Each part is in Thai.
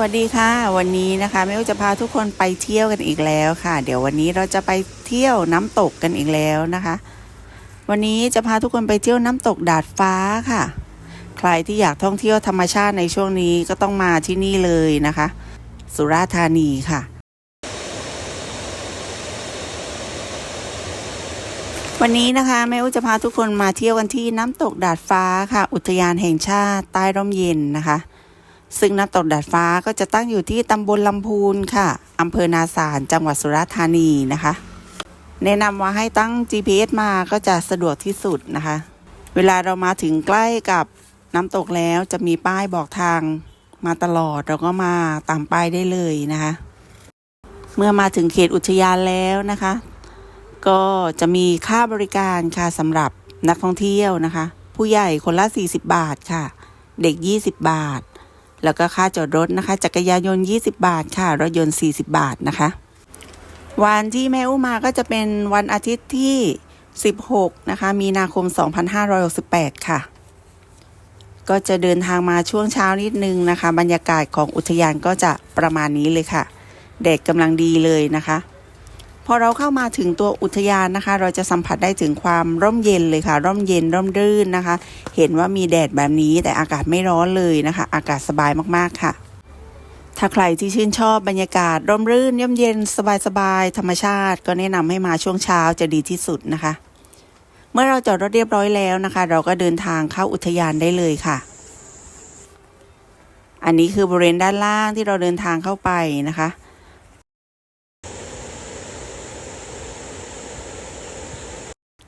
วัสดีค่ะ วันนี้นะคะแม่อูจะพาทุกคนไปเที่ยวกันอีกแล้วค่ะ เดี๋ยววันนี้เราจะไปเที่ยวน้ำตกกันอีกแล้วนะคะ วันนี้จะพาทุกคนไปเที่ยวน้ำตกดาดฟ้าค่ะ ใครที่อยากท่องเที่ยวธรรมชาติในช่วงนี้ก็ต้องมาที่นี่เลยนะคะ สุราษฎร์ธานีค่ะ วันนี้นะคะแม่อูจะพาทุกคนมาเที่ยวกันที่น้ำตกดาดฟ้าค่ะ อุทยานแห่งชาติใต้ร่มเย็นนะคะ ซึ่งน้ำตกดาดฟ้าก็จะตั้งอยู่ที่ตำบลลำพูนค่ะอำเภอนาสารจังหวัดสุราษฎร์ธานีนะคะ แนะนำว่าให้ตั้ง GPS มาก็จะสะดวกที่สุดนะคะ เวลาเรามาถึงใกล้กับน้ำตกแล้วจะมีป้ายบอกทางมาตลอดเราก็มาตามป้ายได้เลยนะคะ เมื่อมาถึงเขตอุทยานแล้วนะคะ ก็จะมีค่าบริการค่ะสำหรับนักท่องเที่ยวนะคะ ผู้ใหญ่คนละ 40 บาทค่ะ เด็ก 20 บาท แล้วก็ค่าจอดรถนะคะ จักรยานยนต์ 20 บาทค่ะ รถยนต์ 40 บาทนะคะ วันที่แม่อุ้มมาก็จะเป็นวันอาทิตย์ที่ 16 นะคะ มีนาคม 2568 ค่ะ ก็จะเดินทางมาช่วงเช้านิดนึงนะคะ บรรยากาศของอุทยานก็จะประมาณนี้เลยค่ะ แดดกำลังดีเลยนะคะ พอเราเข้ามาถึงตัวอุทยานนะคะ เราจะสัมผัสได้ถึงความร่มเย็นเลยค่ะ ร่มเย็นร่มรื่นนะคะ เห็นว่ามีแดดแบบนี้แต่อากาศไม่ร้อนเลยนะคะ อากาศสบายมากๆค่ะ ถ้าใครที่ชื่นชอบบรรยากาศร่มรื่นเย่มเย็นสบายๆธรรมชาติ ก็แนะนำให้มาช่วงเช้าจะดีที่สุดนะคะ เมื่อเราจอดรถเรียบร้อยแล้วนะคะ เราก็เดินทางเข้าอุทยานได้เลยค่ะอันนี้คือบริเวณด้านล่างที่เราเดินทางเข้าไปนะคะ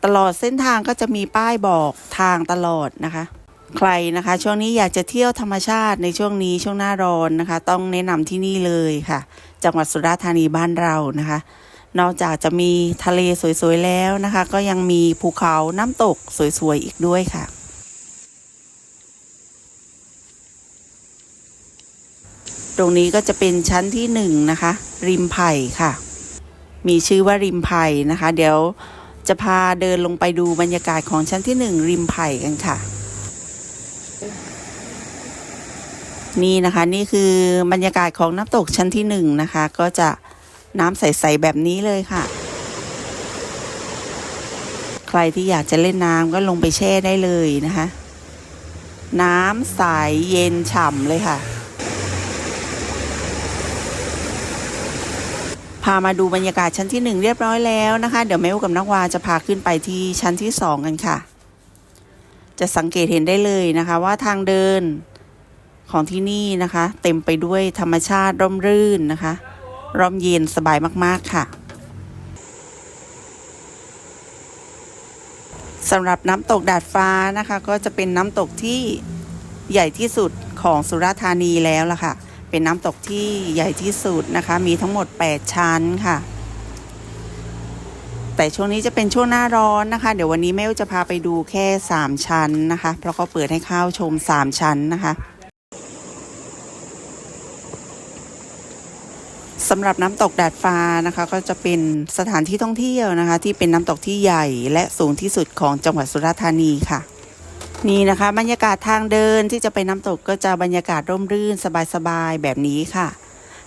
ตลอดเส้นทางก็จะมีป้ายบอกทางตลอดนะคะ ใครนะคะ ช่วงนี้อยากจะเที่ยวธรรมชาติในช่วงนี้ช่วงหน้าร้อนนะคะ ต้องแนะนำที่นี่เลยค่ะ จังหวัดสุราษฎร์ธานีบ้านเรานะคะ นอกจากจะมีทะเลสวยๆแล้วนะคะ ก็ยังมีภูเขาน้ำตกสวยๆอีกด้วยค่ะตรงนี้ก็จะเป็นชั้นที่หนึ่งนะคะ ริมไผ่ค่ะ มีชื่อว่าริมไผ่นะคะ เดี๋ยว จะพาเดินลงไปดูบรรยากาศของชั้นที่หนึ่งริมไผ่กันค่ะ นี่นะคะนี่คือบรรยากาศของน้ำตกชั้นที่หนึ่งนะคะ ก็จะน้ำใสๆแบบนี้เลยค่ะ ใครที่อยากจะเล่นน้ำก็ลงไปแช่ได้เลยนะคะ น้ำใสเย็นฉ่ำเลยค่ะ พามาดูบรรยากาศชั้นที่หนึ่งเรียบร้อยแล้วนะคะ เดี๋ยวแม่อุกับนักวาจะพาขึ้นไปที่ชั้นที่สองกันค่ะ จะสังเกตเห็นได้เลยนะคะว่าทางเดินของที่นี่นะคะ เต็มไปด้วยธรรมชาติร่มรื่นนะคะ ร่มเย็นสบายมาก ๆ ค่ะสำหรับน้ำตกดาดฟ้านะคะ ก็จะเป็นน้ำตกที่ใหญ่ที่สุดของสุราษฎร์ธานีแล้วล่ะค่ะ เป็นน้ำตกที่ใหญ่ที่สุดนะคะ มีทั้งหมด 8 ชั้นค่ะ แต่ช่วงนี้จะเป็นช่วงหน้าร้อนนะคะ เดี๋ยววันนี้แม่จะพาไปดูแค่ 3 ชั้นนะคะ เพราะเขาเปิดให้เข้าชม 3 ชั้นนะคะสำหรับน้ำตกดาดฟ้านะคะก็จะเป็นสถานที่ท่องเที่ยวนะคะ ที่เป็นน้ำตกที่ใหญ่และสูงที่สุดของจังหวัดสุราษฎร์ธานีค่ะ นี่นะคะ บรรยากาศทางเดินที่จะไปน้ำตกก็จะบรรยากาศร่มรื่นสบายๆแบบนี้ค่ะ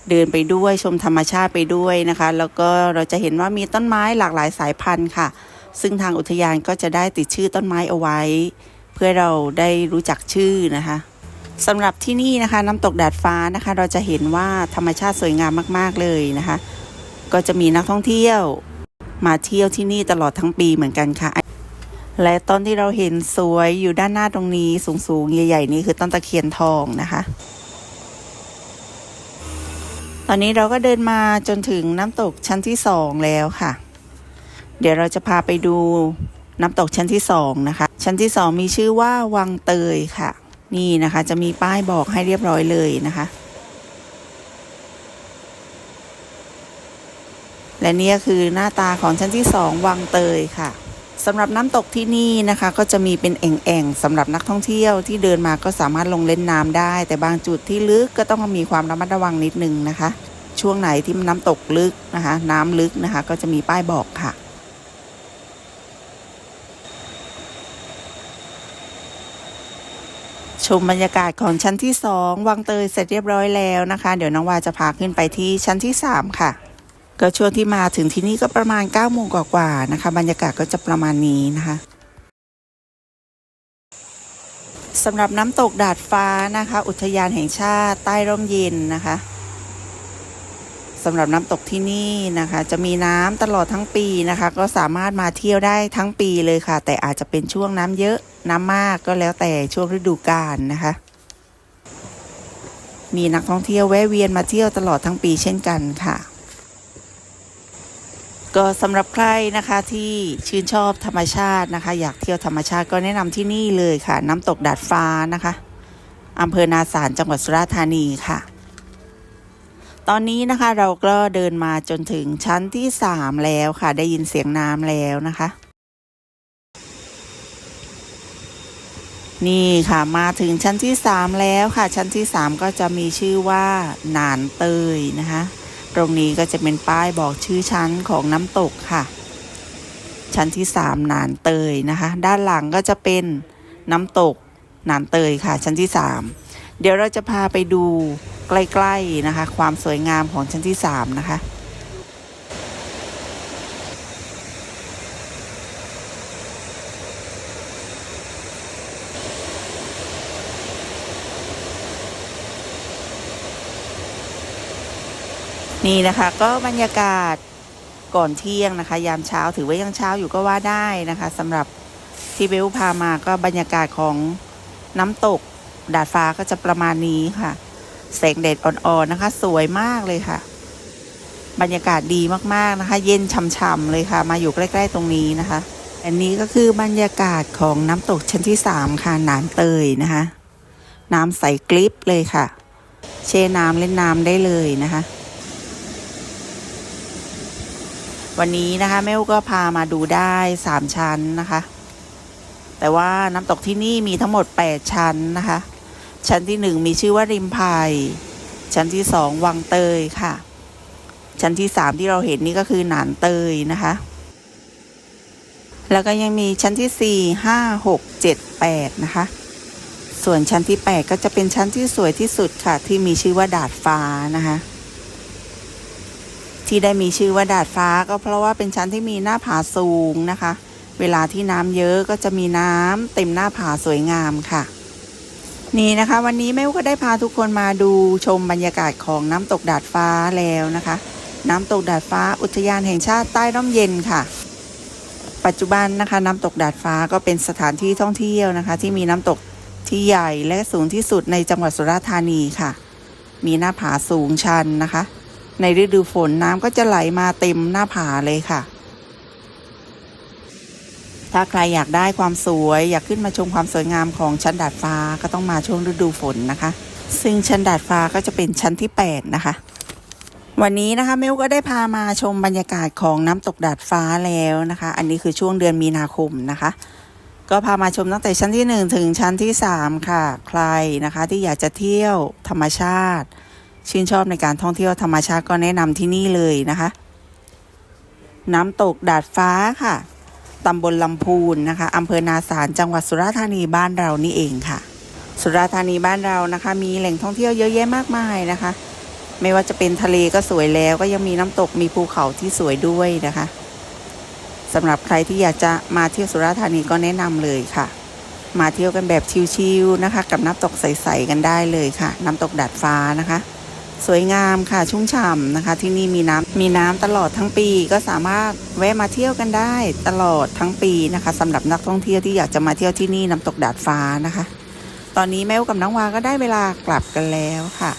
เดินไปด้วยชมธรรมชาติไปด้วยนะคะ แล้วก็เราจะเห็นว่ามีต้นไม้หลากหลายสายพันธุ์ค่ะ ซึ่งทางอุทยานก็จะได้ติดชื่อต้นไม้เอาไว้ เพื่อเราได้รู้จักชื่อนะคะสำหรับที่นี่นะคะน้ำตกดาดฟ้านะคะ เราจะเห็นว่าธรรมชาติสวยงามมาก ๆเลยนะคะ ก็จะมีนักท่องเที่ยว มาเที่ยวที่นี่ตลอดทั้งปีเหมือนกันค่ะ และต้นที่เราเห็นสวยอยู่ด้านหน้าตรงนี้สูงๆ ใหญ่ๆ นี่คือต้นตะเคียนทองนะคะ ตอนนี้เราก็เดินมาจนถึงน้ำตกชั้นที่สองแล้วค่ะ เดี๋ยวเราจะพาไปดูน้ำตกชั้นที่สองนะคะ ชั้นที่สองมีชื่อว่าวังเตยค่ะ นี่นะคะจะมีป้ายบอกให้เรียบร้อยเลยนะคะ และนี่ก็คือหน้าตาของชั้นที่สองวังเตยค่ะ สำหรับน้ำตกที่นี่นะคะ ก็จะมีเป็นแอ่งๆสำหรับนักท่องเที่ยวที่เดินมาก็สามารถลงเล่นน้ำได้ แต่บางจุดที่ลึกก็ต้องมีความระมัดระวังนิดนึงนะคะ ช่วงไหนที่น้ำตกลึกนะคะ น้ำลึกนะคะ ก็จะมีป้ายบอกค่ะชชมบรรยากาศของชั้นที่ 2 วังเตยเสร็จเรียบร้อยแล้วนะคะ เดี๋ยวน้องวาจะพาขึ้นไปที่ชั้นที่ 3 ค่ะ ก็ช่วงที่มาถึงที่นี่ก็ประมาณ9โมงกว่าๆนะคะ บรรยากาศก็จะประมาณนี้นะคะสำหรับน้ำตกดาดฟ้านะคะ อุทยานแห่งชาติใต้ร่มเย็นนะคะสำหรับน้ำตกที่นี่นะคะ จะมีน้ำตลอดทั้งปีนะคะ ก็สามารถมาเที่ยวได้ทั้งปีเลยค่ะ แต่อาจจะเป็นช่วงน้ำเยอะน้ำมากก็แล้วแต่ช่วงฤดูกาลนะคะ มีนักท่องเที่ยวแวะเวียนมาเที่ยวตลอดทั้งปีเช่นกันค่ะ ก็สำหรับใครนะคะที่ชื่นชอบธรรมชาตินะคะ อยากเที่ยวธรรมชาติก็แนะนำที่นี่เลยค่ะ น้ำตกดาดฟ้านะคะอำเภอนาสารจังหวัดสุราษฎร์ธานีค่ะ ตอนนี้นะคะเราก็เดินมาจนถึงชั้นที่สามแล้วค่ะ ได้ยินเสียงน้ำแล้วนะคะ นี่ค่ะมาถึงชั้นที่สามแล้วค่ะ ชั้นที่สามก็จะมีชื่อว่าหนานเตยนะคะ ตรงนี้ก็จะเป็นป้ายบอกชื่อชั้นของน้ำตกค่ะ ชั้นที่สามหนานเตยนะคะ ด้านหลังก็จะเป็นน้ำตกหนานเตยค่ะ ชั้นที่สามเดี๋ยวเราจะพาไปดูใกล้ๆนะคะ ความสวยงามของชั้นที่สามนะคะ นี่นะคะก็บรรยากาศก่อนเที่ยงนะคะ ยามเช้าถือว่ายังเช้าอยู่ก็ว่าได้นะคะสำหรับที่เบลพามาก็บรรยากาศของน้ำตกดาดฟ้าก็จะประมาณนี้ค่ะ แสงแดดอ่อนๆนะคะ สวยมากเลยค่ะ บรรยากาศดีมากๆนะคะ เย็นช่ำๆเลยค่ะ มาอยู่ใกล้ ๆ ตรงนี้นะคะอันนี้ก็คือบรรยากาศของน้ำตกชั้นที่สามค่ะหนานเตยนะคะ น้ำใสกลิบเลยค่ะ เช่น้ำเล่นน้ำได้เลยนะคะ วันนี้นะคะแม่อุก็พามาดูได้สามชั้นนะคะ แต่ว่าน้ำตกที่นี่มีทั้งหมด8ชั้นนะคะ ชั้นที่หนึ่งมีชื่อว่าริมไผ่ชั้นที่สองวังเตยค่ะ ชั้นที่สามที่เราเห็นนี่ก็คือหนานเตยนะคะ แล้วก็ยังมีชั้นที่สี่ห้าหกเจ็ดแปดนะคะ ส่วนชั้นที่แปดก็จะเป็นชั้นที่สวยที่สุดค่ะ ที่มีชื่อว่าดาดฟ้านะคะ ที่ได้มีชื่อว่าดาดฟ้าก็เพราะว่าเป็นชั้นที่มีหน้าผาสูงนะคะ เวลาที่น้ำเยอะก็จะมีน้ำเต็มหน้าผาสวยงามค่ะ นี่นะคะวันนี้แม่ก็ได้พาทุกคนมาดูชมบรรยากาศของน้ำตกดาดฟ้าแล้วนะคะ น้ำตกดาดฟ้าอุทยานแห่งชาติใต้ร่มเย็นค่ะ ปัจจุบันนะคะน้ำตกดาดฟ้าก็เป็นสถานที่ท่องเที่ยวนะคะ ที่มีน้ำตกที่ใหญ่และสูงที่สุดในจังหวัดสุราษฎร์ธานีค่ะ มีหน้าผาสูงชันนะคะ ในฤดูฝนน้ำก็จะไหลมาเต็มหน้าผาเลยค่ะ ถ้าใครอยากได้ความสวย อยากขึ้นมาชมความสวยงามของชั้นดาดฟ้าก็ต้องมาช่วงฤดูฝนนะคะ ซึ่งชั้นดาดฟ้าก็จะเป็นชั้นที่ 8 นะคะ วันนี้นะคะเมลก็ได้พามาชมบรรยากาศของน้ำตกดาดฟ้าแล้วนะคะ อันนี้คือช่วงเดือนมีนาคมนะคะก็พามาชมตั้งแต่ชั้นที่ 1 ถึงชั้นที่ 3 ค่ะ ใครนะคะที่อยากจะเที่ยวธรรมชาติ ชื่นชอบในการท่องเที่ยวธรรมชาติก็แนะนำที่นี่เลยนะคะ น้ำตกดาดฟ้าค่ะตำบลลำพูนนะคะอำเภอนาสารจังหวัดสุราษฎร์ธานีบ้านเรานี่เองค่ะ สุราษฎร์ธานีบ้านเรานะคะ มีแหล่งท่องเที่ยวเยอะแยะมากมายนะคะ ไม่ว่าจะเป็นทะเลก็สวยแล้ว ก็ยังมีน้ำตกมีภูเขาที่สวยด้วยนะคะสำหรับใครที่อยากจะมาเที่ยวสุราษฎร์ธานีก็แนะนำเลยค่ะ มาเที่ยวกันแบบชิลๆนะคะ กับน้ำตกใสๆกันได้เลยค่ะ น้ำตกดาดฟ้านะคะ สวยงามค่ะชุ่มฉ่ำนะคะ ที่นี่มีน้ำมีน้ำตลอดทั้งปีก็สามารถแวะมาเที่ยวกันได้ตลอดทั้งปีนะคะสำหรับนักท่องเที่ยวที่อยากจะมาเที่ยวที่นี่น้ำตกดาดฟ้านะคะ ตอนนี้แม่กับน้องวาก็ได้เวลากลับกันแล้วค่ะ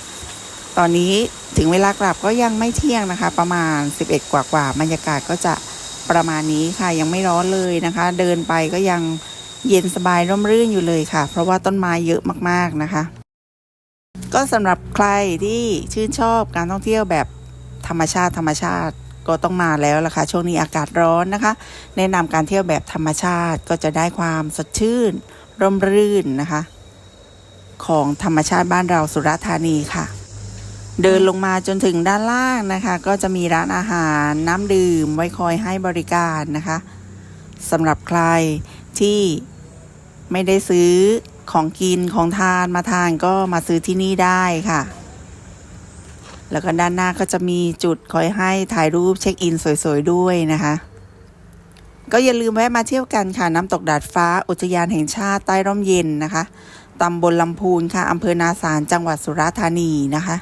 ตอนนี้ถึงเวลากลับก็ยังไม่เที่ยงนะคะ ประมาณ 11 กว่ากว่าบรรยากาศก็จะประมาณนี้ค่ะยังไม่ร้อนเลยนะคะ เดินไปก็ยังเย็นสบายร่มรื่นอยู่เลยค่ะ เพราะว่าต้นไม้เยอะมากๆนะคะ ก็สำหรับใครที่ชื่นชอบการท่องเที่ยวแบบธรรมชาติธรรมชาติก็ต้องมาแล้วล่ะค่ะช่วงนี้อากาศร้อนนะคะ แนะนำการเที่ยวแบบธรรมชาติก็จะได้ความสดชื่น ร่มรื่นนะคะ ของธรรมชาติบ้านเราสุราษฎร์ธานีค่ะ เดินลงมาจนถึงด้านล่างนะคะ ก็จะมีร้านอาหารน้ำดื่มไว้คอยให้บริการนะคะสำหรับใครที่ไม่ได้ซื้อ ของกินของทานมาทานก็มาซื้อที่นี่ได้ค่ะ แล้วก็ด้านหน้าก็จะมีจุดคอยให้ถ่ายรูปเช็คอินสวยๆด้วยนะคะ ก็อย่าลืมแวะมาเที่ยวกันค่ะ น้ำตกดาดฟ้าอุทยานแห่งชาติใต้ร่มเย็นนะคะตำบลลำพูนค่ะอำเภอนาสารจังหวัดสุราษฎร์ธานีนะคะ